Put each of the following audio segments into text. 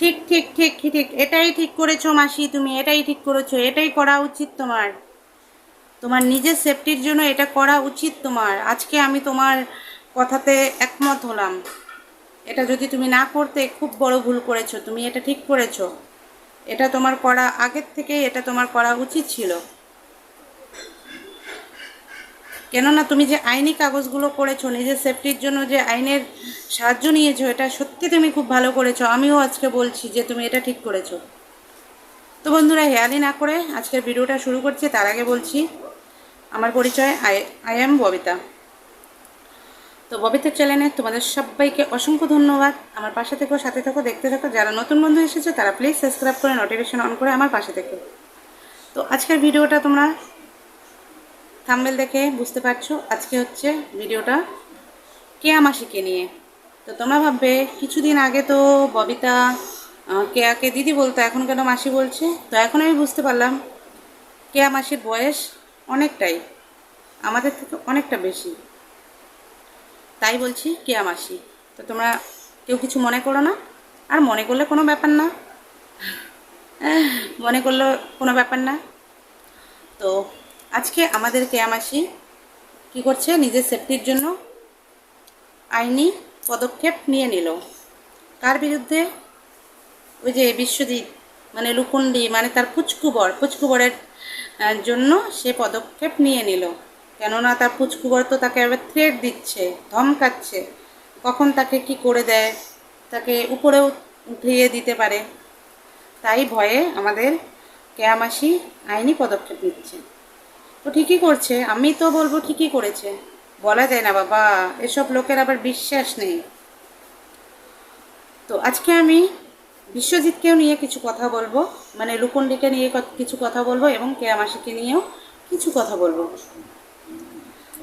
ঠিক ঠিক ঠিক ঠিক এটাই ঠিক করেছ মাসি, তুমি এটাই ঠিক করেছ, এটাই করা উচিত তোমার। তোমার নিজের সেফটির জন্য এটা করা উচিত তোমার। আজকে আমি তোমার কথাতে একমত হলাম। এটা যদি তুমি না করতে, খুব বড় ভুল করেছ। তুমি এটা ঠিক করেছ। এটা তোমার করা আগের থেকে এটা তোমার করা উচিত ছিল। কেননা তুমি যে আইনি কাগজগুলো করেছ, নিজের সেফটির জন্য যে আইনের সাহায্য নিয়েছো, এটা সত্যি তুমি খুব ভালো করেছ। আমিও আজকে বলছি যে তুমি এটা ঠিক করেছ। তো বন্ধুরা হেয়ালি না করে আজকের ভিডিওটা শুরু করছি। তার আগে বলছি, আমার পরিচয় আই আই এম ববিতা। তো ববিতা চ্যানেলে তোমাদের সবাইকে অসংখ্য ধন্যবাদ। আমার পাশে থেকেও সাথে থেকো, দেখতে থাকো। যারা নতুন বন্ধু এসেছে, তারা প্লিজ সাবস্ক্রাইব করে নোটিফিকেশন অন করে আমার পাশে থেকো। তো আজকের ভিডিওটা তোমরা থাম্বেল দেখে বুঝতে পারছ, আজকে হচ্ছে ভিডিওটা কেয়া মাসিকে নিয়ে। তো তোমরা ভাববে, কিছুদিন আগে তো ববিতা কেয়াকে দিদি বলতো, এখন কেন মাসি বলছে? তো এখন আমি বুঝতে পারলাম কেয়া মাসির বয়স অনেকটাই, আমাদের থেকে অনেকটা বেশি। তাই বলছি কেয়া মাসি তো তোমরা কেউ কিছু মনে করো না, আর মনে করলে কোনো ব্যাপার না। মনে করলে কোনো ব্যাপার না। তো আজকে আমাদের কেয়া মাসি কী করছে? নিজের সেফটির জন্য আইনি পদক্ষেপ নিয়ে নিল। কার বিরুদ্ধে? ওই যে বিশ্বজিৎ মানে লুকুন্ডি মানে তার পুচকুবর, পুচকুবরের জন্য সে পদক্ষেপ নিয়ে নিল। কেননা তার পুচকুবর তো তাকে আবার থ্রেট দিচ্ছে, ধমকাচ্ছে। কখন তাকে কি করে দেয়? তাকে উপরেও উঠিয়ে দিতে পারে। তাই ভয়ে আমাদের কেয়ামাসি আইনি পদক্ষেপ নিচ্ছে। তো ঠিকই করছে, আমি তো বলব ঠিকই করেছে। বলা যায় না বাবা, এসব লোকের আবার বিশ্বাস নেই। তো আজকে আমি বিশ্বজিৎকেও নিয়ে কিছু কথা বলব মানে লুকন্ডিকে নিয়ে কিছু কথা বলব এবং কেয়ামাসিকে নিয়েও কিছু কথা বলব।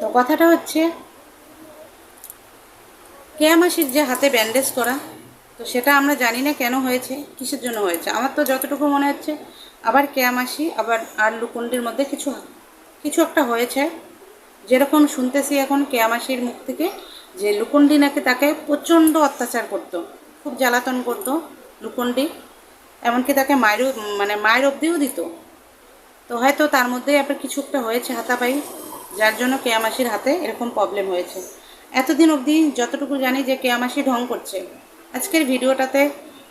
তো কথাটা হচ্ছে, কেয়ামাসির যে হাতে ব্যান্ডেজ করা, তো সেটা আমরা জানি না কেন হয়েছে, কিসের জন্য হয়েছে? আমার তো যতটুকু মনে হচ্ছে, আবার কেয়ামাসি, আবার আর লুকুন্ডির মধ্যে কিছু কিছু একটা হয়েছে। যেরকম শুনতেছি এখন কেয়ামাসির মুখ থেকে যে লুকুন্ডি নাকি তাকে প্রচণ্ড অত্যাচার করতো, খুব জ্বালাতন করতো লুকুন্ডি। এমনকি তাকে মায়েরও মানে মায়ের অবধিও দিত। তো হয়তো তার মধ্যেই আবার কিছু একটা হয়েছে হাতাপাই, যার জন্য কেয়ামাসির হাতে এরকম প্রবলেম হয়েছে। এতদিন অবধি যতটুকু জানি যে কেয়ামাসি ঢং করছে। আজকের ভিডিওটাতে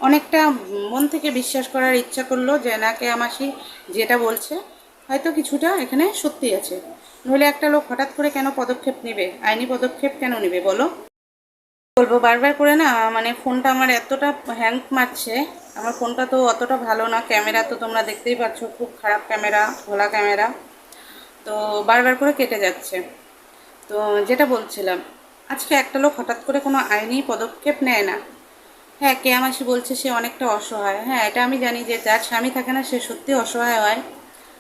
অনেকটা মন থেকে বিশ্বাস করার ইচ্ছা করল যে না, কেয়ামাসি যেটা বলছে হয়তো কিছুটা এখানে সত্যি আছে। নইলে একটা লোক হঠাৎ করে কেন পদক্ষেপ নেবে? আইনি পদক্ষেপ কেন নেবে বলো? বলব বারবার করে না মানে ফোনটা আমার এতটা হ্যাং মারছে, আমার ফোনটা তো অতটা ভালো না, ক্যামেরা তো তোমরা দেখতেই পাচ্ছ, খুব খারাপ ক্যামেরা ভোলা ক্যামেরা, তো বারবার করে কেটে যাচ্ছে। তো যেটা বলছিলাম, আজকে একটা লোক হঠাৎ করে কোনো আইনি পদক্ষেপ নেয় না। হ্যাঁ কে আমাসি বলছে সে অনেকটা অসহায়। হ্যাঁ এটা আমি জানি যে যার স্বামী থাকে না, সে সত্যি অসহায় হয়।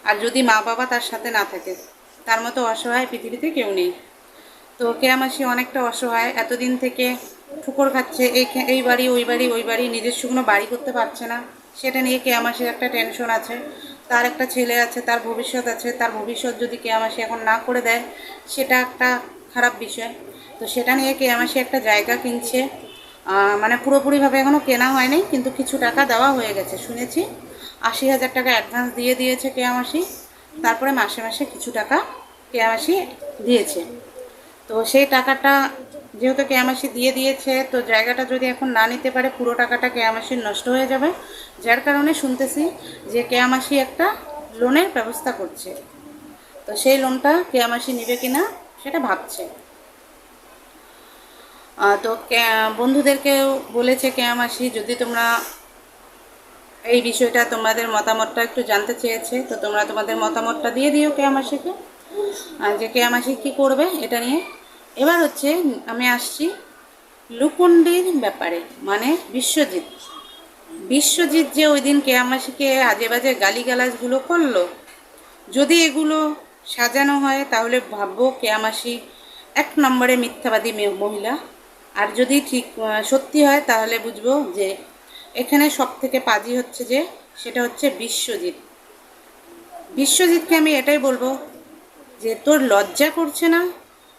আর যদি মা বাবা তার সাথে না থাকে, তার মতো অসহায় পৃথিবীতে কেউ নেই। তো কেয়ামাসি অনেকটা অসহায়, এতদিন থেকে ঠুকর খাচ্ছে, এই এই বাড়ি, ওই বাড়ি ওই বাড়ি নিজস্ব কোনো বাড়ি করতে পারছে না। সেটা নিয়ে কেয়ামাসির একটা টেনশন আছে। তার একটা ছেলে আছে, তার ভবিষ্যৎ আছে। তার ভবিষ্যৎ যদি কেয়ামাসি এখন না করে দেয়, সেটা একটা খারাপ বিষয়। তো সেটা নিয়ে কেয়ামাসি একটা জায়গা কিনছে। মানে পুরোপুরিভাবে এখনও কেনা হয়নি, কিন্তু কিছু টাকা দেওয়া হয়ে গেছে। শুনেছি আশি হাজার টাকা অ্যাডভান্স দিয়ে দিয়েছে কেয়ামাসি। তারপরে মাসে মাসে কিছু টাকা কেয়ামাসি দিয়েছে। তো সেই টাকাটা যেহেতু কেয়ামাসি দিয়ে দিয়েছে, তো জায়গাটা যদি এখন না নিতে পারে, পুরো টাকাটা কেয়ামাসির নষ্ট হয়ে যাবে। যার কারণে শুনতেছি যে কেয়ামাসি একটা লোনের ব্যবস্থা করছে। তো সেই লোনটা কেয়ামাসি নেবে কিনা সেটা ভাবছে। তো বন্ধুদেরকেও বলেছে কেয়ামাসি, যদি তোমরা এই বিষয়টা তোমাদের মতামতটা একটু জানতে চেয়েছে, তো তোমরা তোমাদের মতামতটা দিয়ে দিও কেয়ামাসিকে। আর যে কেয়ামাসি কী করবে এটা নিয়ে। এবার হচ্ছে আমি আসছি লুকুন্ডির ব্যাপারে মানে বিশ্বজিৎ। বিশ্বজিৎ যে ওই দিন কেয়ামাসিকে আজে বাজে গালিগালাজগুলো করল, যদি এগুলো সাজানো হয় তাহলে ভাববো কেয়ামাসি এক নম্বরে মিথ্যাবাদী মহিলা। আর যদি ঠিক সত্যি হয় তাহলে বুঝব যে এখানে সব থেকে পাজি হচ্ছে যে, সেটা হচ্ছে বিশ্বজিৎ। বিশ্বজিৎকে আমি এটাই বলব যে, তোর লজ্জা করছে না?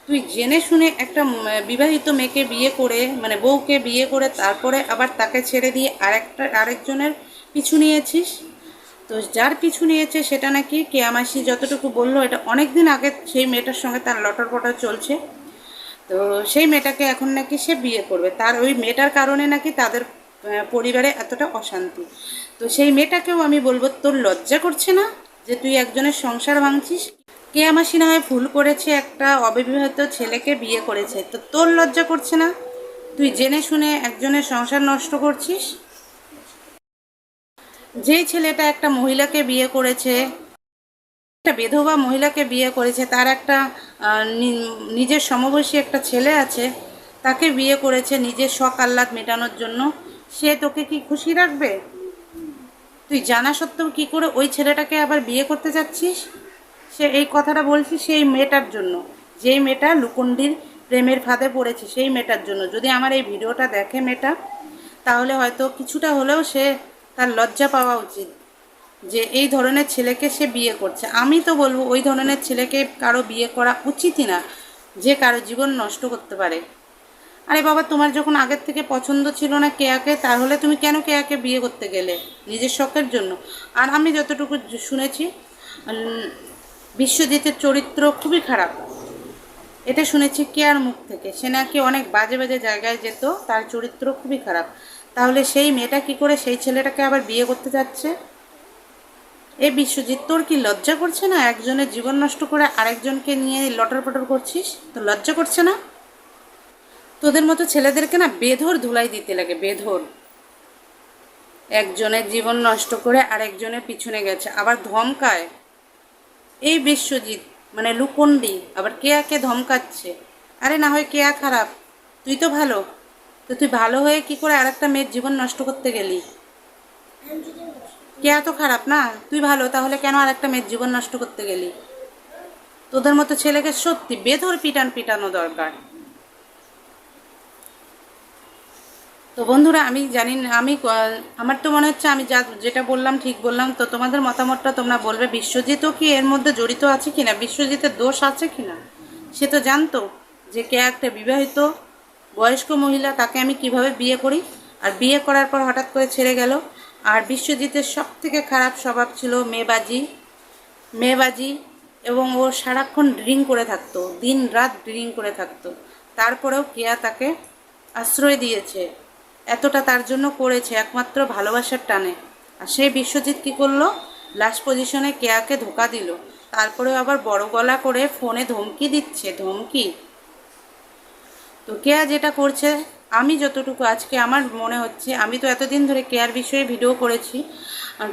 তুই জেনে শুনে একটা বিবাহিত মেয়েকে বিয়ে করে মানে বউকে বিয়ে করে, তারপরে আবার তাকে ছেড়ে দিয়ে আরেকটা, আরেকজনের পিছু নিয়েছিস? তো যার পিছু নিয়েছে সেটা নাকি কেয়ামাসি যতটুকু বলল, এটা অনেক দিন আগে সেই মেয়েটার সঙ্গে তার লটর পটর চলছে। তো সেই মেয়েটাকে এখন নাকি সে বিয়ে করবে। তার ওই মেয়েটার কারণে নাকি তাদের পরিবারে এতটা অশান্তি। তো সেই মেয়েটাকেও আমি বলব, তোর লজ্জা করছে না যে তুই একজনের সংসার ভাঙছিস? কে আমাসি না হয় ভুল করেছে একটা অবিবাহিত ছেলেকে বিয়ে করেছে? তো তোর লজ্জা করছে না? তুই জেনে শুনে একজনের সংসার নষ্ট করছিস? যেই ছেলেটা একটা মহিলাকে বিয়ে করেছে, একটা বেধবা মহিলাকে বিয়ে করেছে, তার একটা নিজের সমবয়সী একটা ছেলে আছে, তাকে বিয়ে করেছে নিজের শখ আহ্লাদ মেটানোর জন্য সে তোকে কি খুশি রাখবে? তুই জানা সত্ত্বেও কি করে ওই ছেলেটাকে আবার বিয়ে করতে যাচ্ছিস? সে এই কথাটা বলছি সেই মেয়েটার জন্য। যেই মেয়েটা লুকুন্ডির প্রেমের ফাঁদে পড়েছে, সেই মেয়েটার জন্য। যদি আমার এই ভিডিওটা দেখে মেয়েটা, তাহলে হয়তো কিছুটা হলেও সে তার লজ্জা পাওয়া উচিত যে এই ধরনের ছেলেকে সে বিয়ে করছে। আমি তো বলব ওই ধরনের ছেলেকে কারও বিয়ে করা উচিতই না, যে কারও জীবন নষ্ট করতে পারে। আরে বাবা, তোমার যখন আগের থেকে পছন্দ ছিল না কেয়াকে, তাহলে তুমি কেন কেয়াকে বিয়ে করতে গেলে? নিজের শখের জন্য। আর আমি যতটুকু শুনেছি বিশ্বজিতের চরিত্র খুবই খারাপ। এটা শুনেছি কেয়ার মুখ থেকে। সে নাকি অনেক বাজে বাজে জায়গায় যেত, তার চরিত্র খুবই খারাপ। তাহলে সেই মেয়েটা কি করে সেই ছেলেটাকে আবার বিয়ে করতে যাচ্ছে? এ বিশ্বজিৎ, তোর কি লজ্জা করছে না? একজনের জীবন নষ্ট করে আরেকজনকে নিয়ে লটর পটর করছিস? তো লজ্জা করছে না? তোদের মতো ছেলেদেরকে না বেধর ধুলাই দিতে লাগে, বেধর। একজনের জীবন নষ্ট করে আরেকজনের পিছনে গেছে, আবার ধমকায়। এই বিশ্বজিৎ মানে লুকন্ডি আবার কেয়াকে ধমকাচ্ছে? আরে না হয় কেয়া খারাপ? তুই তো ভালো। তো তুই ভালো হয়ে কি করে আরেকটা মেয়ের জীবন নষ্ট করতে গেলি? কেয়া তো খারাপ না? তুই ভালো, তাহলে কেন আরেকটা মেয়ের জীবন নষ্ট করতে গেলি? তোদের মতো ছেলেকে সত্যি বেধর পিটান পিটানো দরকার। তো বন্ধুরা, আমি জানি আমি আমার তো মনে হচ্ছে আমি যা, যেটা বললাম, ঠিক বললাম। তো তোমাদের মতামতটা তোমরা বলবে, বিশ্বজিৎও কি এর মধ্যে জড়িত আছে কিনা? বিশ্বজিতের দোষ আছে কিনা? সে তো জানতো যে কে একটা বিবাহিত বয়স্ক মহিলা, তাকে আমি কীভাবে বিয়ে করি? আর বিয়ে করার পর হঠাৎ করে ছেড়ে গেল। আর বিশ্বজিতের সব থেকে খারাপ স্বভাব ছিল মেয়েবাজি মেয়েবাজি, এবং ও সারাক্ষণ ড্রিঙ্ক করে থাকতো দিন রাত ড্রিঙ্ক করে থাকতো। তারপরেও কেয়া তাকে আশ্রয় দিয়েছে। এতটা তার জন্য করেছে একমাত্র ভালোবাসার টানে। আর সেই বিশ্বজিৎ কী করল? লাস্ট পজিশনে কেয়াকে ধোকা দিল। তারপরেও আবার বড় গলা করে ফোনে ধমকি দিচ্ছে, ধমকি। তো কেয়া যেটা করছে, আমি যতটুকু আজকে আমার মনে হচ্ছে, আমি তো এতদিন ধরে কেয়ার বিষয়ে ভিডিও করেছি।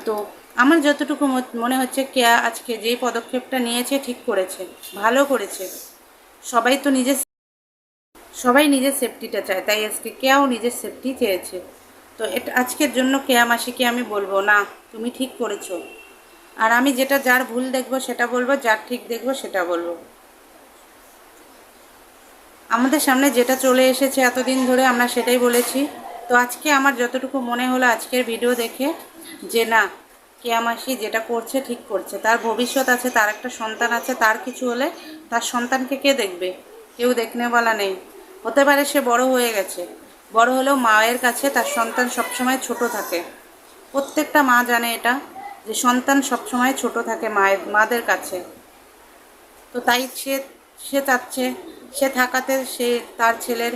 তো আমার যতটুকু মনে হচ্ছে কেয়া আজকে যেই পদক্ষেপটা নিয়েছে ঠিক করেছে, ভালো করেছে। সবাই তো নিজের সবাই নিজের সেফটিটা চায়। তাই আজকে কেয়াও নিজের সেফটি চেয়েছে। তো এটা, আজকের জন্য কেয়া মাসিকে আমি বলব, না, তুমি ঠিক করেছ। আর আমি যেটা যার ভুল দেখব সেটা বলব, যার ঠিক দেখব সেটা বলব। আমাদের সামনে যেটা চলে এসেছে এতদিন ধরে আমরা সেটাই বলেছি। তো আজকে আমার যতটুকু মনে হলো আজকের ভিডিও দেখে যে, না কেয়ামাসি যেটা করছে ঠিক করছে। তার ভবিষ্যৎ আছে, তার একটা সন্তান আছে, তার কিছু হলে তার সন্তানকে কে দেখবে? কেউ দেখনে বলা নেই। হতে পারে সে বড় হয়ে গেছে। বড় হলেও মায়ের কাছে তার সন্তান সবসময় ছোট থাকে। প্রত্যেকটা মা জানে এটা, যে সন্তান সবসময় ছোট থাকে মায়ের, মাদের কাছে। তো তাই সে সে চাচ্ছে, সে থাকাতে সে তার ছেলের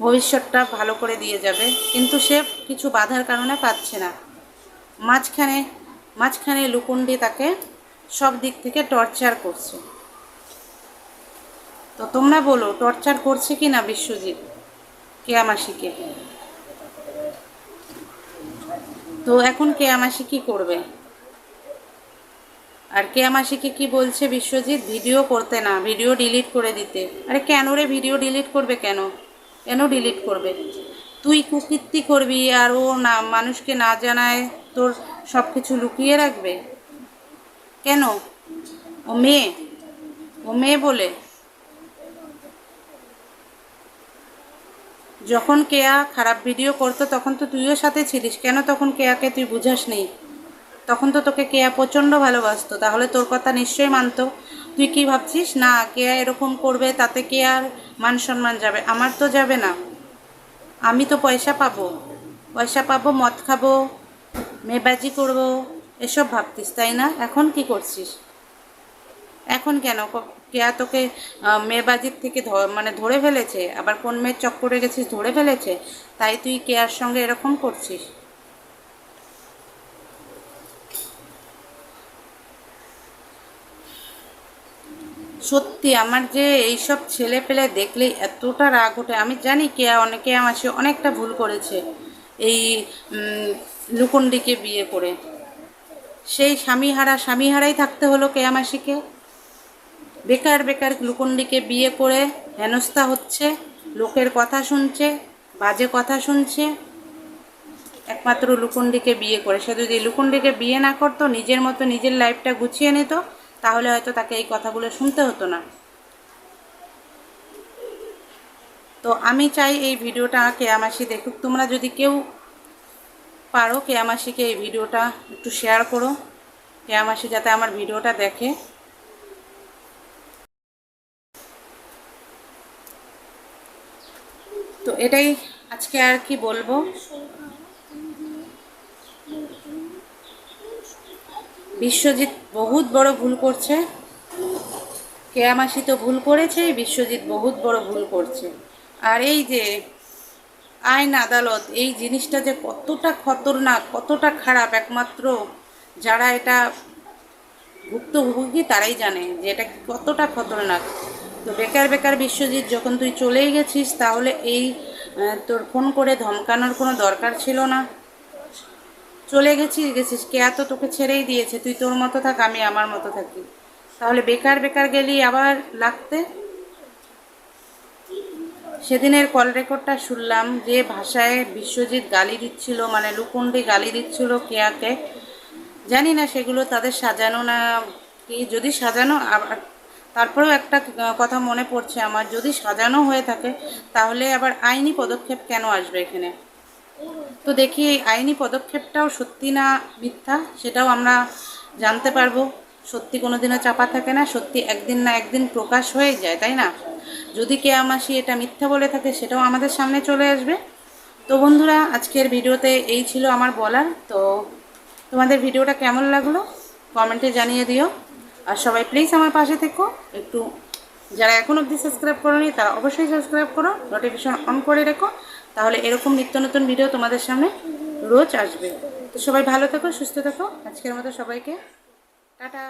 ভবিষ্যৎটা ভালো করে দিয়ে যাবে। কিন্তু সে কিছু বাধার কারণে পাচ্ছে না। মাঝখানে মাঝখানে লুকুন্ডি তাকে সব দিক থেকে টর্চার করছে। তো তোমরা বলো, টর্চার করছে কি না বিশ্বজিৎ, কেয়ামাসিকে? তো এখন কেয়ামাসি কি করবে? আর কেয়ামাসিকে কি বলছে বিশ্বজিৎ? ভিডিও করতে না, ভিডিও ডিলিট করে দিতে। আরে কেন রে ভিডিও ডিলিট করবে কেন? কেন ডিলিট করবে? তুই কুকীর্তি করবি আর ও না, মানুষকে না জানায় তোর সব কিছু লুকিয়ে রাখবে? কেন? ও মেয়ে? ও মেয়ে বলে? যখন কেয়া খারাপ ভিডিও করতো, তখন তো তুইও সাথে ছিলিস। কেন তখন কেয়াকে তুই বুঝাস নি তখন তো তোকে কেয়া প্রচণ্ড ভালোবাসতো। তাহলে তোর কথা নিশ্চয়ই মানতো। তুই কি ভাবছিস? না, কেয়া এরকম করবে, তাতে কে আর মান সম্মান যাবে। আমার তো যাবে না। আমি তো পয়সা পাবো। পয়সা পাবো, মদ খাব মেবাজি করব, এসব ভাবতিস, তাই না? এখন কি করছিস? এখন কেন? কেয়া তোকে মেয়েবাজির থেকে মানে ধরে ফেলেছে? আবার কোন মেয়ের চক্করে গেছিস ধরে ফেলেছে? তাই তুই কেয়ার সঙ্গে এরকম করছিস? সত্যি, আমার যে এইসব ছেলে পেলে দেখলেই এতটা রাগ ওঠে। আমি জানি কেয়া অনেকে আমার সে অনেকটা ভুল করেছে এই লুকন্ডিকে বিয়ে করে। সেই স্বামী স্বামীহারা, স্বামীহারাই থাকতে হলো কেয়া মাসিকে? বেকার বেকার লুকন্ডিকে বিয়ে করে হেনস্থা হচ্ছে, লোকের কথা শুনছে, বাজে কথা শুনছে। একমাত্র লুকুন্ডিকে বিয়ে করে। সে যদি লুকুন্ডিকে বিয়ে না করতো, নিজের মতো নিজের লাইফটা গুছিয়ে নিত, তাহলে হয়তো তাকে এই কথাগুলো শুনতে হতো না। তো আমি চাই এই ভিডিওটা কেয়ামাসি দেখুক। তোমরা যদি কেউ পারো, কেয়ামাসিকে এই ভিডিওটা একটু শেয়ার করো। কেয়ামাসি যাতে আমার ভিডিওটা দেখে। তো এটাই আজকে আর কি বলব? বিশ্বজিৎ বহুত বড় ভুল করছে। কেয়ামাসি তো ভুল করেছে, বিশ্বজিৎ বহুত বড় ভুল করছে। আর এই যে আইন আদালত, এই জিনিসটা যে কতটা খতরনাক, কতটা খারাপ, একমাত্র যারা এটা ভুক্তভোগী তারাই জানে যে এটা কতটা খতরনাক। তো বেকার বেকার বিশ্বজিৎ, যখন তুই চলেই গেছিস, তাহলে এই তোর ফোন করে ধমকানোর কোনো দরকার ছিল না। চলে গেছিস গেছিস, কে এত তোকে ছেড়েই দিয়েছে? তুই তোর মতো থাক, আমি আমার মতো থাকি। তাহলে বেকার বেকার গেলি আবার লাগতে? সেদিনের কল রেকর্ডটা শুনলাম যে ভাষায় বিশ্বজিৎ গালি দিচ্ছিল মানে লুকুন্ডি গালি দিচ্ছিল কেয়াকে জানি না সেগুলো তাদের সাজানো না কি, যদি সাজানো, আবার তারপরেও একটা কথা মনে পড়ছে আমার, যদি সাজানো হয়ে থাকে, তাহলে আবার আইনি পদক্ষেপ কেন আসবে এখানে? তো দেখি এই আইনি পদক্ষেপটাও সত্যি না মিথ্যা, সেটাও আমরা জানতে পারব। সত্যি কোনো দিনও চাপা থাকে না, সত্যি একদিন না একদিন প্রকাশ হয়ে যায়, তাই না? যদি কে আমাসি এটা মিথ্যা বলে থাকে, সেটাও আমাদের সামনে চলে আসবে। তো বন্ধুরা, আজকের ভিডিওতে এই ছিল আমার বলার। তো তোমাদের ভিডিওটা কেমন লাগল? কমেন্টে জানিয়ে দিও। আর সবাই প্লিজ আমার পাশে থেকো। একটু যারা এখন অবধি সাবস্ক্রাইব করোনি, তারা অবশ্যই সাবস্ক্রাইব করো নোটিফিকেশন অন করে রেখো। তাহলে এরকম নিত্য নতুন ভিডিও তোমাদের সামনে রোজ আসবে। তো সবাই ভালো থেকো, সুস্থ থেকো। আজকের মতো সবাইকে টাটা।